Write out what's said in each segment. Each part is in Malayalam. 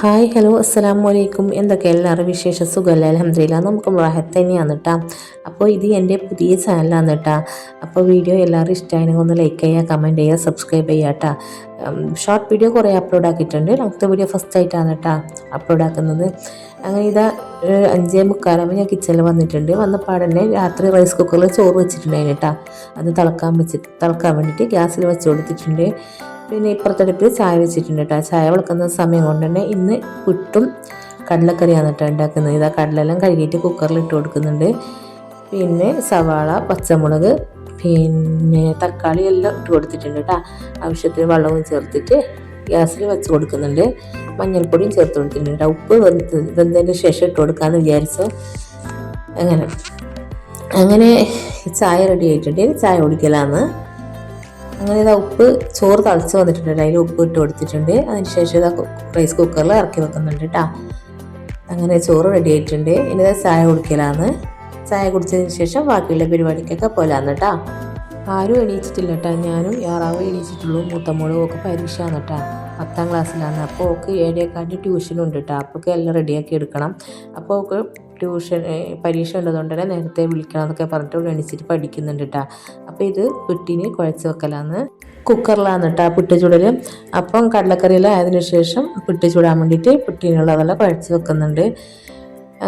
ഹായ് ഹലോ അസ്സാം വലൈക്കും എന്തൊക്കെ എല്ലാവരും വിശേഷ സുഖമല്ല? അലഹമില്ല നമുക്ക് റാഹത്ത് തന്നെയാണ് കേട്ടോ അപ്പോൾ ഇത് എന്റെ പുതിയ ചാനലാണ് കേട്ടോ അപ്പോൾ വീഡിയോ എല്ലാവരും ഇഷ്ടമായെങ്കിൽ ഒന്ന് ലൈക്ക് ചെയ്യുക കമന്റ് ചെയ്യുക സബ്സ്ക്രൈബ് ചെയ്യുക കേട്ടോ ഷോർട്ട് വീഡിയോ കുറേ അപ്ലോഡ് ആക്കിയിട്ടുണ്ട്. ലാസ്റ്റ് വീഡിയോ ഫസ്റ്റ് ആയിട്ടാണ് കേട്ടോ അപ്ലോഡ് ആക്കുന്നത്. അങ്ങനെ ഇതാ അഞ്ചേ മുക്കാലാകുമ്പോൾ ഞാൻ കിച്ചണിൽ വന്നിട്ടുണ്ട്. വന്നപ്പാടന്നെ രാത്രി റൈസ് കുക്കറിൽ ചോറ് വെച്ചിട്ടുണ്ടായിരുന്നു കേട്ടോ അത് തിളക്കാൻ വെച്ച് തിളക്കാൻ വേണ്ടിയിട്ട് ഗ്യാസിൽ വെച്ച് കൊടുത്തിട്ടുണ്ട്. പിന്നെ ഇപ്പുറത്തെടുപ്പിൽ ചായ വെച്ചിട്ടുണ്ട് കേട്ടോ. ചായ വിളക്കുന്ന സമയം കൊണ്ട് തന്നെ ഇന്ന് പുട്ടും കടലക്കറിയാണ് കേട്ടോ ഉണ്ടാക്കുന്നത്. ഇതാ കടലെല്ലാം കഴുകിയിട്ട് കുക്കറിൽ ഇട്ട് കൊടുക്കുന്നുണ്ട്. പിന്നെ സവാള പച്ചമുളക് പിന്നെ തക്കാളി എല്ലാം ഇട്ട് കൊടുത്തിട്ടുണ്ട് കേട്ടോ. ആവശ്യത്തിന് വെള്ളവും ചേർത്തിട്ട് ഗ്യാസിൽ വെച്ച് കൊടുക്കുന്നുണ്ട്. മഞ്ഞൾപ്പൊടിയും ചേർത്ത് കൊടുത്തിട്ടുണ്ട് ഉപ്പ് വെന്ത് വെന്തതിന് ശേഷം ഇട്ട് കൊടുക്കാമെന്ന് വിചാരിച്ചു. അങ്ങനെ. അങ്ങനെ ചായ റെഡി ആയിട്ടുണ്ട്. ഇനി ചായ കുടിക്കലാന്ന്. അങ്ങനെ ഇതാ ഉപ്പ് ചോറ് തളിച്ച് വന്നിട്ടുണ്ട്. അതിൽ ഉപ്പ് ഇട്ട് കൊടുത്തിട്ടുണ്ട്. അതിന് ശേഷം ഇതാ റൈസ് കുക്കറിൽ ഇറക്കി വെക്കുന്നുണ്ട് കേട്ടോ അങ്ങനെ ചോറ് റെഡി ആയിട്ടുണ്ട്. ഇനി ഇതാ ചായ കുടിക്കലാണ് ചായ കുടിച്ചതിന് ശേഷം ബാക്കിയുള്ള പരിപാടിക്കൊക്കെ പോലാന്ന് കേട്ടോ ആരും എണീച്ചിട്ടില്ല കേട്ടോ ഞാനും യാറാവും എണീച്ചിട്ടുള്ളൂ. മൂത്തമ്മോളും ഒക്കെ പരീക്ഷയാണ് കേട്ടോ പത്താം ക്ലാസ്സിലാണ് അപ്പോൾ ഓക്ക് ഏഴേക്കാണ്ട് ട്യൂഷനുണ്ട് കേട്ടോ അപ്പോൾ എല്ലാം റെഡിയാക്കി എടുക്കണം. അപ്പോൾ ഓക്ക് ട്യൂഷൻ പരീക്ഷ ഉള്ളതുകൊണ്ട് തന്നെ നേരത്തെ വിളിക്കണം എന്നൊക്കെ പറഞ്ഞിട്ട് എണീച്ചിട്ട് പഠിക്കുന്നുണ്ട് കേട്ടോ അപ്പോൾ ഇത് പുട്ടിന് കുഴച്ച് വെക്കലാന്ന്. കുക്കറിലാണ് കേട്ടോ പുട്ട് ചൂടൽ അപ്പം കടലക്കറിയെല്ലാം ആയതിന് ശേഷം പുട്ട് ചൂടാൻ വേണ്ടിയിട്ട് പുട്ടിനുള്ളതെല്ലാം കുഴച്ച് വെക്കുന്നുണ്ട്.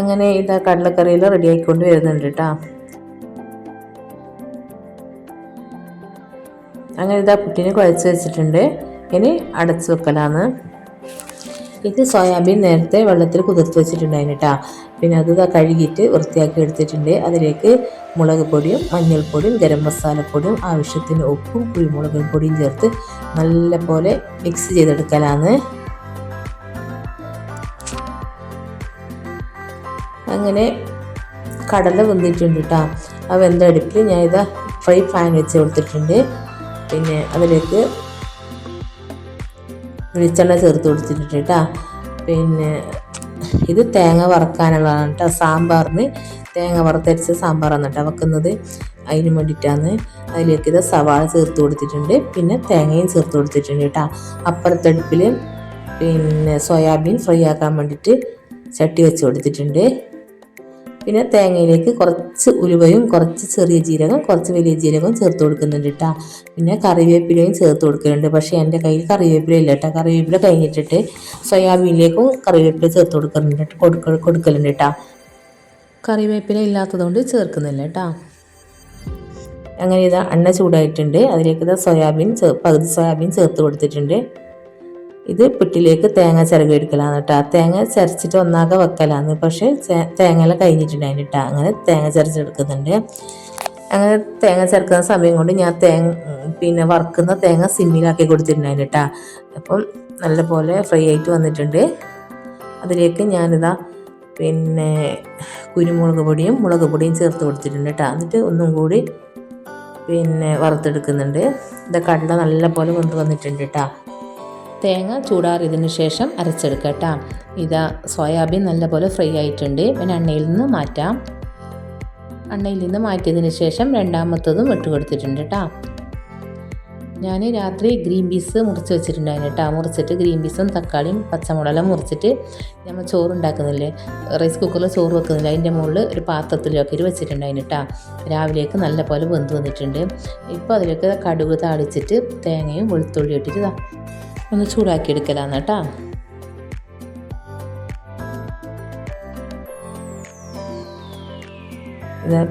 അങ്ങനെ ഇതാ കടലക്കറിയിൽ റെഡി ആയിക്കൊണ്ട് വരുന്നുണ്ട് കേട്ടോ അങ്ങനെ ഇതാ പുട്ടിനെ കുഴച്ച് വെച്ചിട്ടുണ്ട്. ഇനി അടച്ചു വെക്കലാന്ന്. ഇത് സോയാബീൻ നേരത്തെ വെള്ളത്തിൽ കുതിർത്ത് വെച്ചിട്ടുണ്ടായിരുന്നു കേട്ടോ പിന്നെ അത് കഴുകിയിട്ട് വൃത്തിയാക്കി എടുത്തിട്ടുണ്ട്. അതിലേക്ക് മുളക് പൊടിയും മഞ്ഞൾപ്പൊടിയും ഗരം മസാലപ്പൊടിയും ആവശ്യത്തിന് ഉപ്പും കുരുമുളക് പൊടിയും ചേർത്ത് നല്ല പോലെ മിക്സ് ചെയ്തെടുക്കലാണ്. അങ്ങനെ കടല വെന്തിട്ടുണ്ട് കേട്ടോ ആ വെന്തടുപ്പിൽ ഞാൻ ഇതാ ഫ്രൈ പാൻ വെച്ച് കൊടുത്തിട്ടുണ്ട്. പിന്നെ അതിലേക്ക് വെളിച്ചെണ്ണ ചേർത്ത് കൊടുത്തിട്ടുണ്ട് കേട്ടോ. പിന്നെ ഇത് തേങ്ങ വറക്കാനുള്ളതാണ് കേട്ടോ. സാമ്പാറിന് തേങ്ങ വറുത്തരച്ച സാമ്പാറാണ് കേട്ടോ വെക്കുന്നത്. അതിന് വേണ്ടിയിട്ടാണ് അതിലേക്ക് ഇത് സവാള ചേർത്ത് കൊടുത്തിട്ടുണ്ട്. പിന്നെ തേങ്ങയും ചേർത്ത് കൊടുത്തിട്ടുണ്ട് കേട്ടോ. അപ്പുറത്തടുപ്പിൽ പിന്നെ സോയാബീൻ ഫ്രൈ ആക്കാൻ വേണ്ടിയിട്ട് ചട്ടി വെച്ച് കൊടുത്തിട്ടുണ്ട്. പിന്നെ തേങ്ങയിലേക്ക് കുറച്ച് ഉലുവയും കുറച്ച് ചെറിയ ജീരകം കുറച്ച് വലിയ ജീരകവും ചേർത്ത് കൊടുക്കുന്നുണ്ട് കേട്ടോ പിന്നെ കറിവേപ്പിലയും ചേർത്ത് കൊടുക്കുന്നുണ്ട് പക്ഷേ എന്റെ കയ്യിൽ കറിവേപ്പില ഇല്ല കേട്ടോ കറിവേപ്പില കഴിഞ്ഞിട്ടിട്ട് സോയാബീനിലേക്കും കറിവേപ്പില ചേർത്ത് കൊടുക്കുന്നുണ്ട് കൊടുക്ക കൊടുക്കലുണ്ട് കേട്ടോ കറിവേപ്പില ഇല്ലാത്തതുകൊണ്ട് ചേർക്കുന്നില്ല കേട്ടോ അങ്ങനെ ഇതാ എണ്ണ ചൂടായിട്ടുണ്ട്. അതിലേക്ക് ഇതാ സോയാബീൻ പകുതി സോയാബീൻ ചേർത്ത് കൊടുത്തിട്ടുണ്ട്. ഇത് പിട്ടിലേക്ക് തേങ്ങ ചിരകി എടുക്കലാണ് കേട്ടോ തേങ്ങ ചരച്ചിട്ട് ഒന്നാകെ വെക്കലാന്ന് പക്ഷേ തേങ്ങയെല്ലാം കഴിഞ്ഞിട്ടുണ്ടായിരുന്നു കേട്ടോ അങ്ങനെ തേങ്ങ ചരച്ചെടുക്കുന്നുണ്ട്. അങ്ങനെ തേങ്ങ ചേർക്കുന്ന സമയം കൊണ്ട് ഞാൻ തേങ്ങ പിന്നെ വറുക്കുന്ന തേങ്ങ സിമ്മിലാക്കി കൊടുത്തിട്ടുണ്ടായിരുന്നു കേട്ടോ അപ്പം നല്ലപോലെ ഫ്രൈ ആയിട്ട് വന്നിട്ടുണ്ട്. അതിലേക്ക് ഞാനിതാ പിന്നെ കുരുമുളക് പൊടിയും മുളക് പൊടിയും ചേർത്ത് കൊടുത്തിട്ടുണ്ട് കേട്ടോ എന്നിട്ട് ഒന്നും കൂടി പിന്നെ വറുത്തെടുക്കുന്നുണ്ട്. ഇത് കടല നല്ലപോലെ കൊണ്ട് വന്നിട്ടുണ്ട് കേട്ടോ തേങ്ങ ചൂടാറിയതിന് ശേഷം അരച്ചെടുക്കുക ഇതാ സോയാബീൻ നല്ലപോലെ ഫ്രൈ ആയിട്ടുണ്ട്. പിന്നെ എണ്ണയിൽ നിന്ന് മാറ്റാം. എണ്ണയിൽ നിന്ന് മാറ്റിയതിന് ശേഷം രണ്ടാമത്തതും ഇട്ട് കൊടുത്തിട്ടുണ്ട് കേട്ടോ ഞാൻ രാത്രി ഗ്രീൻ പീസ് മുറിച്ച് വെച്ചിട്ടുണ്ടായിരുന്നു കേട്ടോ മുറിച്ചിട്ട് ഗ്രീൻ പീസും തക്കാളിയും പച്ചമുളകും മുറിച്ചിട്ട് നമ്മൾ ചോറ് ഉണ്ടാക്കുന്നില്ലേ? റൈസ് കുക്കറിൽ ചോറ് വെക്കുന്നില്ല. അതിന്റെ മുകളിൽ ഒരു പാത്രത്തിലൊക്കെ വെച്ചിട്ടുണ്ടായിരുന്നു കേട്ടോ രാവിലേക്ക് നല്ലപോലെ വെന്ത് വന്നിട്ടുണ്ട്. ഇപ്പോൾ അതിലേക്ക് കടുക് താളിച്ചിട്ട് തേങ്ങയും വെളുത്തുള്ളി ഇട്ടിട്ട് ഇതാ. ഒന്ന് ചൂടാക്കി എടുക്കലാണ് കേട്ടോ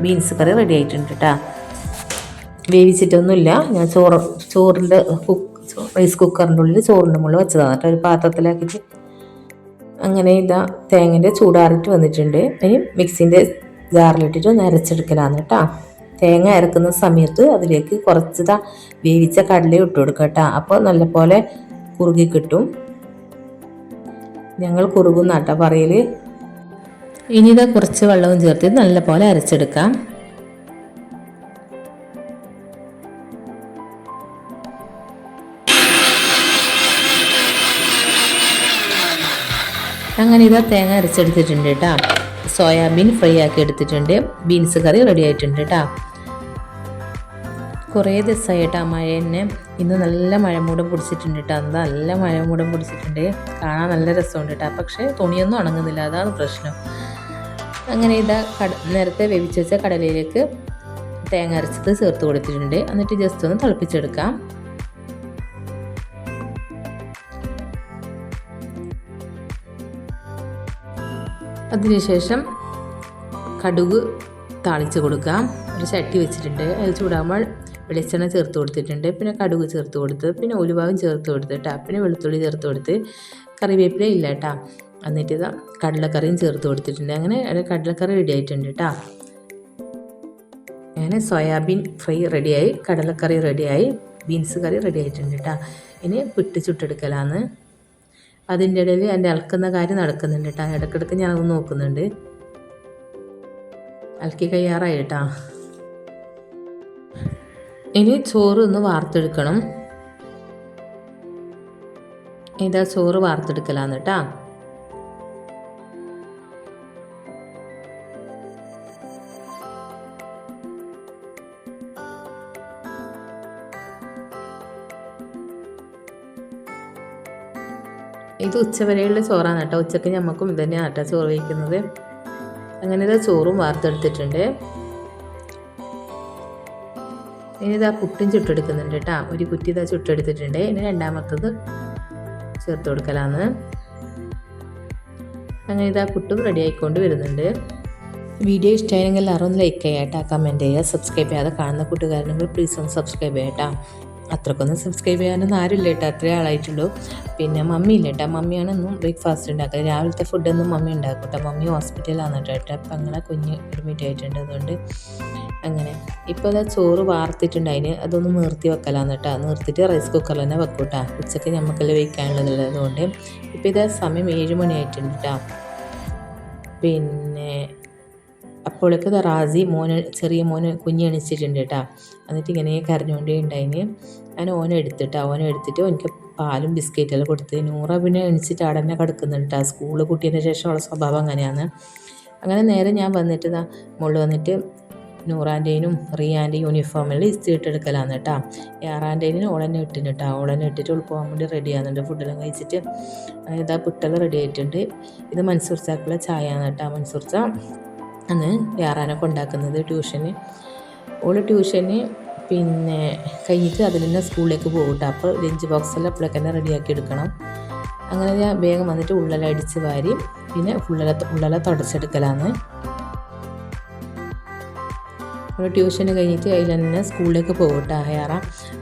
ബീൻസ് കറി റെഡി ആയിട്ടുണ്ട് കേട്ടോ വേവിച്ചിട്ടൊന്നുമില്ല. ഞാൻ ചോറ് ചോറിന്റെ കുക്ക് റൈസ് കുക്കറിന്റെ ഉള്ളിൽ ചോറിന്റെ മുകളിൽ വെച്ചതാണ് കേട്ടോ ഒരു പാത്രത്തിലാക്കിയിട്ട് അങ്ങനെ ഇതാ തേങ്ങന്റെ ചൂടാറിയിട്ട് വന്നിട്ടുണ്ട്. ഇനി മിക്സിന്റെ ജാറിലിട്ടിട്ട് ഒന്ന് അരച്ചെടുക്കലാണ് കേട്ടോ തേങ്ങ അരക്കുന്ന സമയത്ത് അതിലേക്ക് കുറച്ച് വേവിച്ച കടല ഇട്ട് കൊടുക്കുക കേട്ടോ അപ്പോൾ നല്ലപോലെ കുറുകി കിട്ടും. ഞങ്ങൾ കുറുകുന്ന കേട്ടോ പറയൽ ഇനി ഇതാ കുറച്ച് വെള്ളവും ചേർത്ത് നല്ലപോലെ അരച്ചെടുക്കാം. അങ്ങനെ ഇതാ തേങ്ങ അരച്ചെടുത്തിട്ടുണ്ട് കേട്ടോ. സോയാബീൻ ഫ്രൈ ആക്കി എടുത്തിട്ടുണ്ട്. ബീൻസ് കറി റെഡി ആയിട്ടുണ്ട് കേട്ടോ. കുറേ ദിവസമായിട്ട് ആ മഴ തന്നെ. ഇന്ന് നല്ല മഴമൂടം പിടിച്ചിട്ടുണ്ട് കേട്ടോ. എന്താ നല്ല മഴമൂടം പിടിച്ചിട്ടുണ്ട്. കാണാൻ നല്ല രസമുണ്ട് കേട്ടോ. പക്ഷേ തുണിയൊന്നും ഉണങ്ങുന്നില്ല. അതാണ് പ്രശ്നം. അങ്ങനെ ഇതാ കട നേരത്തെ വേവിച്ച് വെച്ച കടലയിലേക്ക് തേങ്ങ അരച്ചത് ചേർത്ത് കൊടുത്തിട്ടുണ്ട്. എന്നിട്ട് ജസ്റ്റ് ഒന്ന് തിളപ്പിച്ചെടുക്കാം. അതിനുശേഷം കടുക് താളിച്ച് കൊടുക്കാം. ഒരു ചട്ടി വെച്ചിട്ടുണ്ട്. അത് ചൂടാകുമ്പോൾ വെളിച്ചെണ്ണ ചേർത്ത് കൊടുത്തിട്ടുണ്ട്. പിന്നെ കടുക് ചേർത്ത് കൊടുത്ത് പിന്നെ ഉലുവാവും ചേർത്ത് കൊടുത്തിട്ടാ പിന്നെ വെളുത്തുള്ളി ചേർത്ത് കൊടുത്ത് കറിവേപ്പില ഇല്ല കേട്ടാ എന്നിട്ട് ഇതാ കടലക്കറിയും ചേർത്ത് കൊടുത്തിട്ടുണ്ട്. അങ്ങനെ കടലക്കറി റെഡി ആയിട്ടുണ്ട് കേട്ടാ അങ്ങനെ സോയാബീൻ ഫ്രൈ റെഡിയായി കടലക്കറി റെഡിയായി ബീൻസ് കറി റെഡി ആയിട്ടുണ്ട് കേട്ടോ ഇനി പിട്ട് ചുട്ടെടുക്കലാന്ന്. അതിന്റെ ഇടയിൽ എന്റെ അലക്കുന്ന കാര്യം നടക്കുന്നുണ്ട് കേട്ടോ ഇടയ്ക്കിടയ്ക്ക് ഞാൻ നോക്കുന്നുണ്ട്. അലക്കി കയ്യാറായി കേട്ടോ ഇനി ചോറ് ഒന്ന് വാർത്തെടുക്കണം. ഇതാ ചോറ് വാർത്തെടുക്കലാന്ന് കേട്ടാ ഇത് ഉച്ചവരെയുള്ള ചോറാണ് കേട്ടോ ഉച്ചയ്ക്ക് ഞമ്മക്കും ഇത് തന്നെയാണ് കേട്ടോ ചോറ് വയ്ക്കുന്നത് അങ്ങനെ ഇതാ ചോറും വാർത്തെടുത്തിട്ടുണ്ട്. ഇതാ പുട്ടും ചുട്ടെടുക്കുന്നുണ്ട് കേട്ടോ. ഒരു കുറ്റി ഇതാ ചുട്ടെടുത്തിട്ടുണ്ട്. ഇനി രണ്ടാമത്തത് ചേർത്ത് കൊടുക്കലാന്ന്. അങ്ങനെ ഇതാ പുട്ടും റെഡി ആയിക്കൊണ്ട് വരുന്നുണ്ട്. വീഡിയോ ഇഷ്ടമായെങ്കിൽ എല്ലാവരും ഒന്ന് ലൈക്ക് ചെയ്യാട്ടാ കമന്റ് ചെയ്യുക സബ്സ്ക്രൈബ് ചെയ്യാതെ കാണുന്ന കൂട്ടുകാരനെങ്കിൽ പ്ലീസ് ഒന്ന് സബ്സ്ക്രൈബ് ചെയ്യട്ടാ അത്രക്കൊന്നും സബ്സ്ക്രൈബ് ചെയ്യാനൊന്നും ആരുമില്ല കേട്ടോ. അത്രേ ആളായിട്ടുള്ളൂ. പിന്നെ മമ്മി ഇല്ല കേട്ടോ. മമ്മിയാണ് ഇന്നും ബ്രേക്ക്ഫാസ്റ്റ് ഉണ്ടാക്കുക രാവിലത്തെ ഫുഡൊന്നും മമ്മി ഉണ്ടാക്കും കേട്ടോ മമ്മി ഹോസ്പിറ്റലിലാണ് കേട്ടോ. അപ്പം അങ്ങനെ കുഞ്ഞ് അഡ്മിറ്റ് ആയിട്ടുണ്ട് അതുകൊണ്ട് അങ്ങനെ. ഇപ്പോൾ അതാ ചോറ് വാർത്തിട്ടുണ്ട്. അതിന് അതൊന്ന് നിർത്തി വെക്കലാന്ന് കേട്ടോ. നിർത്തിയിട്ട് റൈസ് കുക്കറിൽ തന്നെ വെക്കും കേട്ടോ ഉച്ചയ്ക്ക് നമുക്കെല്ലാം വയ്ക്കാനുള്ളത് അതുകൊണ്ട് ഇപ്പോൾ ഇതാ സമയം ഏഴ് മണി ആയിട്ടുണ്ട് കേട്ടോ പിന്നെ അപ്പോഴേക്ക് റാസി മോന് ചെറിയ മോന് കുഞ്ഞി അണിച്ചിട്ടുണ്ട് കേട്ടോ എന്നിട്ട് ഇങ്ങനെ കരഞ്ഞുകൊണ്ടേ ഉണ്ടായിന് ഞാൻ ഓനെ എടുത്തിട്ട് ഓനെ എടുത്തിട്ട് എനിക്ക് പാലും ബിസ്ക്കറ്റെല്ലാം കൊടുത്ത് നൂറ പിന്നെ എണിച്ചിട്ട് അവിടെ തന്നെ കിടക്കുന്നുണ്ട് കേട്ടോ സ്കൂളിൽ കുട്ടിയതിന് ശേഷമുള്ള സ്വഭാവം അങ്ങനെയാണ്. അങ്ങനെ നേരെ ഞാൻ വന്നിട്ട് മുകളിൽ വന്നിട്ട് നൂറാന്റെയും റിയാന്റെ യൂണിഫോമിൽ ഇസ്തിരി എടുക്കലാണ് കേട്ടോ യാറാന്റെനും ഓളെന്നെ ഇട്ടിന് കേട്ടോ ഓളെന്നെ ഇട്ടിട്ട് ഉൾ പോകാൻ വേണ്ടി റെഡി ആകുന്നുണ്ട് ഫുഡെല്ലാം കഴിച്ചിട്ട് ഇതാ പുട്ടെല്ലാം റെഡി ആയിട്ടുണ്ട്. ഇത് മൻസൂർച്ചാക്കുള്ള ചായ ആണ് കേട്ടോ മൻസൂർ ചാ. അന്ന് യാറാനെ കൊണ്ടാക്കുന്നത് ട്യൂഷന്. ഓൾ ട്യൂഷന് പിന്നെ കഴിഞ്ഞിട്ട് അതിൽ തന്നെ സ്കൂളിലേക്ക് പോകും കേട്ടോ അപ്പോൾ ലഞ്ച് ബോക്സെല്ലാം അപ്പോഴേക്ക് തന്നെ റെഡിയാക്കി എടുക്കണം. അങ്ങനെ ഞാൻ വേഗം വന്നിട്ട് ഉള്ളല അടിച്ച് വാരി പിന്നെ ഉള്ളല ഉള്ളല തുടച്ചെടുക്കലാന്ന് നമ്മൾ ട്യൂഷന് കഴിഞ്ഞിട്ട് അതിൽ തന്നെ സ്കൂളിലേക്ക് പോകും കേട്ടോ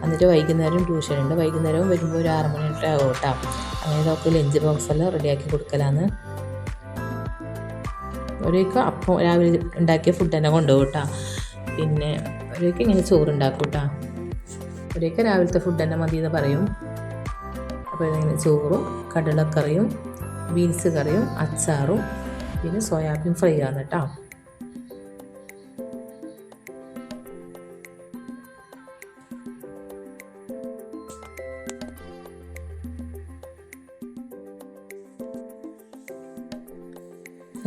എന്നിട്ട് വൈകുന്നേരം ട്യൂഷൻ ഉണ്ട് വൈകുന്നേരവും വരുമ്പോൾ ഒരു ആറ് മണിട്ട് കേട്ടോ അങ്ങനെ ഇതൊക്കെ ലഞ്ച് ബോക്സെല്ലാം റെഡിയാക്കി കൊടുക്കലാന്ന് ഒരേക്ക് അപ്പം രാവിലെ ഉണ്ടാക്കിയ ഫുഡ് തന്നെ കൊണ്ടുപോകും പിന്നെ ഒരേക്ക് ഇങ്ങനെ ചോറ് ഉണ്ടാക്കും കേട്ടോ ഒരേക്ക് രാവിലത്തെ ഫുഡ് തന്നെ മതി എന്ന് പറയും. അപ്പോൾ ഇങ്ങനെ ചോറും കടലക്കറിയും ബീൻസ് കറിയും അച്ചാറും പിന്നെ സോയാബീൻ ഫ്രൈ ആണ് കേട്ടോ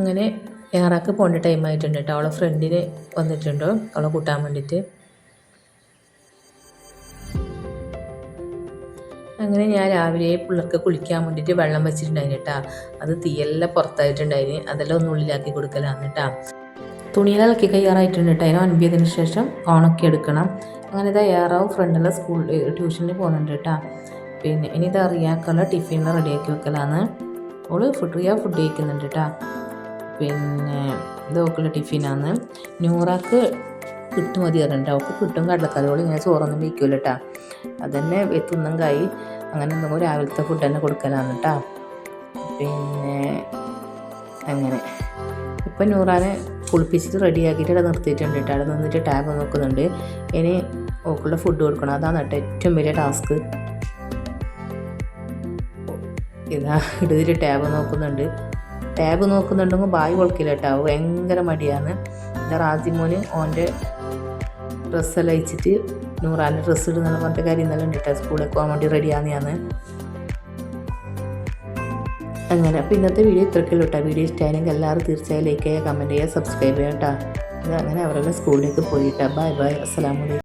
അങ്ങനെ യാറാക്ക് പോകേണ്ട ടൈം ആയിട്ടുണ്ട് കേട്ടോ അവളെ ഫ്രണ്ടിന് വന്നിട്ടുണ്ട്. അവളെ കൂട്ടാൻ വേണ്ടിയിട്ട് അങ്ങനെ ഞാൻ രാവിലെ പിള്ളേർക്ക് കുളിക്കാൻ വേണ്ടിയിട്ട് വെള്ളം വെച്ചിട്ടുണ്ടായിന് കേട്ടാ അത് തീയെല്ലാം പുറത്തായിട്ടുണ്ടായിന്. അതെല്ലാം ഒന്ന് ഉള്ളിലാക്കി കൊടുക്കലാന്ന് കേട്ടാ തുണിയെല്ലാം ഇളക്കി കയ്യാറായിട്ടുണ്ട് കേട്ടോ അതിനെ ഒൻപതിന് ശേഷം ഓണൊക്കെ എടുക്കണം. അങ്ങനെ ഇതാ ഏറാവും. ഫ്രണ്ടെല്ലാം സ്കൂളിൽ ട്യൂഷനിൽ പോകുന്നുണ്ട് കേട്ടാ പിന്നെ ഇനി ഇത് അറിയാക്കുള്ള ടിഫിനിൽ റെഡിയാക്കി വെക്കലാന്ന് ഓൾ ഫുഡ് ഫുഡ് കഴിക്കുന്നുണ്ട് കേട്ടാ പിന്നെ ഇതൊക്കെയുള്ള ടിഫിനാന്ന് നൂറാക്ക് കിട്ടും മതി പറഞ്ഞിട്ട് അവൾക്ക് കിട്ടും കടലക്കറികൾ ഇങ്ങനെ ചോറൊന്നും വയ്ക്കൂല കേട്ടാ അതന്നെ എത്തുന്നും കായി അങ്ങനെ എന്തെങ്കിലും രാവിലത്തെ ഫുഡ് തന്നെ കൊടുക്കലാണ് കേട്ടാ പിന്നെ അങ്ങനെ. ഇപ്പം നൂറാനെ കുളിപ്പിച്ചിട്ട് റെഡിയാക്കിയിട്ട് അവിടെ നിർത്തിയിട്ടുണ്ട് കേട്ടോ അവിടെ നിന്നിട്ട് ടാബ് നോക്കുന്നുണ്ട്. ഇനി ഓക്കുള്ള ഫുഡ് കൊടുക്കണം. അതാണ് കേട്ടോ ഏറ്റവും വലിയ ടാസ്ക് ഇതാ ഇടതിൽ ടാബ് നോക്കുന്നുണ്ട്. ടാബ് നോക്കുന്നുണ്ടെങ്കിൽ ബായ് കൊളക്കില്ല കേട്ടോ. ഭയങ്കര മടിയാണ്. എന്റെ റാസിമോന് ഓന്റെ ഡ്രസ്സെല്ലാം അയച്ചിട്ട് നൂറാന്റെ ഡ്രസ്സ് ഇടുന്നുള്ള പറഞ്ഞിട്ട് കാര്യം ഇന്നലെ ഉണ്ട് സ്കൂളിൽ പോകാൻ വേണ്ടി റെഡിയാന്ന് ഞാൻ അങ്ങനെ. അപ്പോൾ ഇന്നത്തെ വീഡിയോ ഇത്രയ്ക്കുള്ളൂ കേട്ടോ. വീഡിയോ ഇഷ്ടമായെങ്കിൽ എല്ലാവരും തീർച്ചയായും ലൈക്ക് ചെയ്യുക കമന്റ് ചെയ്യുക സബ്സ്ക്രൈബ് ചെയ്യുക കേട്ടോ. അങ്ങനെ അവരെല്ലാം സ്കൂളിലേക്ക് പോയിട്ടാ ബൈ ബൈ അസ്സലാമലൈക്കും